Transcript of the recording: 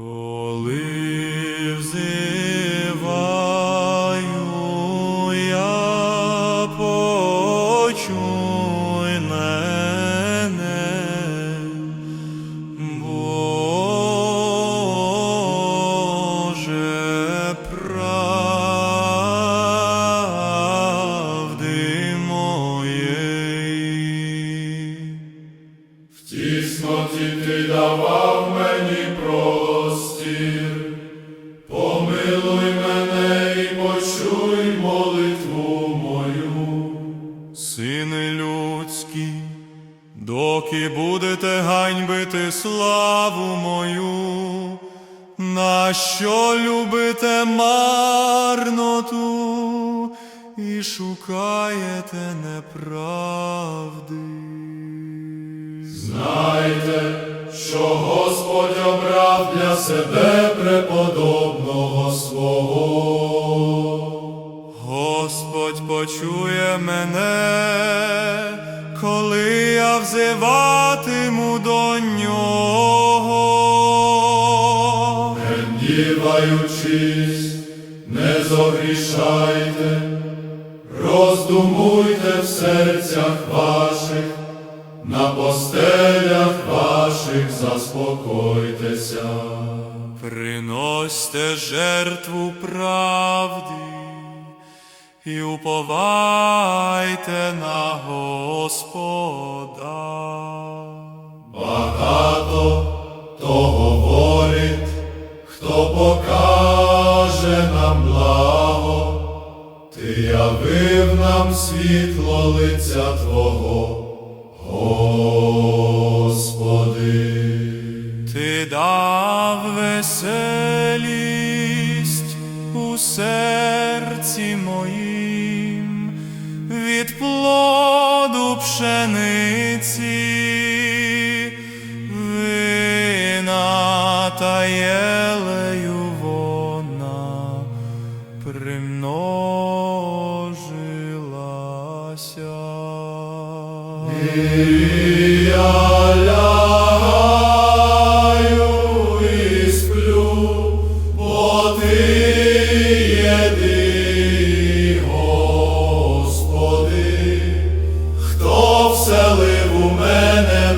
Коли тісноті ти давав мені простір, помилуй мене і почуй молитву мою. Сини людські, доки будете ганьбити славу мою, на що любите марноту і шукаєте неправди. Знайте, що Господь обрав для себе преподобного свого. Господь почує мене, коли я взиватиму до нього. Не гніваючись, не зогрішайте, роздумуйте в серцях ваших, на постелях ваших заспокойтеся. Приносьте жертву правди і уповайте на Господа. Багато то говорить, хто покаже нам благо, ти явив нам світло лиця Твого, серці моїм від плоду пшениці, вина та єлею вона примножилася. Я Yeah.